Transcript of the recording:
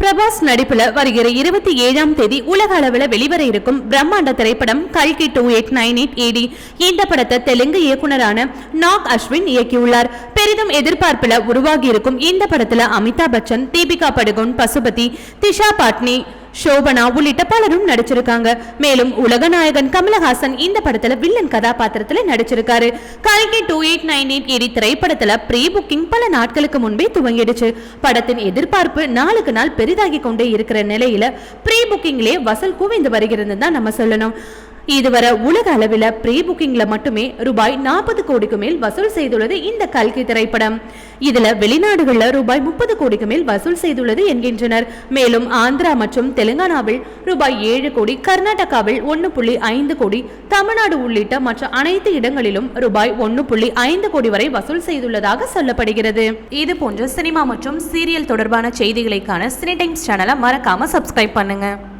பிரபாஸ் நடிப்புல வருகிற இருபத்தி ஏழாம் தேதி உலக அளவில் வெளிவர இருக்கும் பிரம்மாண்ட திரைப்படம் கல்கி two eight nine eight AD இந்த படத்தை தெலுங்கு இயக்குனரான நாக் அஸ்வின் இயக்கியுள்ளார். பெரிதும் எதிர்பார்ப்புல உருவாகி இருக்கும் இந்த படத்துல அமிதாப் பச்சன் தீபிகா படுகோன் பசுபதி திஷா பாட்னி சோபனா உள்ளிட்ட பலரும் நடிச்சிருக்காங்க. மேலும் உலக நாயகன் கமலஹாசன் இந்த படத்துல வில்லன் கதாபாத்திரத்துல நடிச்சிருக்காரு. கல்கி டூ எயிட் நைன் எயிட் ஏரி திரைப்படத்துல ப்ரீ புக்கிங் பல நாட்களுக்கு முன்பே துவங்கிடுச்சு. படத்தின் எதிர்பார்ப்பு நாளுக்கு நாள் பெரிதாகி கொண்டே இருக்கிற நிலையில ப்ரீ புக்கிங்லே வசல் குவிந்து வருகிறது தான் நம்ம சொல்லணும். இதுவரை உலக அளவில் ப்ரீ புக்கிங்ல மட்டுமே ரூபாய் நாற்பது கோடிக்கு மேல் வசூல் செய்துள்ளது இந்த கல்கி திரைப்படம். இதுல வெளிநாடுகளில் ரூபாய் முப்பது கோடிக்கு மேல் வசூல் செய்துள்ளது என்கின்றனர். மேலும் ஆந்திரா மற்றும் தெலுங்கானாவில் ரூபாய் ஏழு கோடி கர்நாடகாவில் ஒன்னு புள்ளி ஐந்து கோடி தமிழ்நாடு உள்ளிட்ட மற்ற அனைத்து இடங்களிலும் ரூபாய் ஒன்னு புள்ளி ஐந்து கோடி வரை வசூல் செய்துள்ளதாக சொல்லப்படுகிறது. இது போன்ற சினிமா மற்றும் சீரியல் தொடர்பான செய்திகளைக்கான சினி டைம்ஸ் சேனலை மறக்காம சப்ஸ்கிரைப் பண்ணுங்க.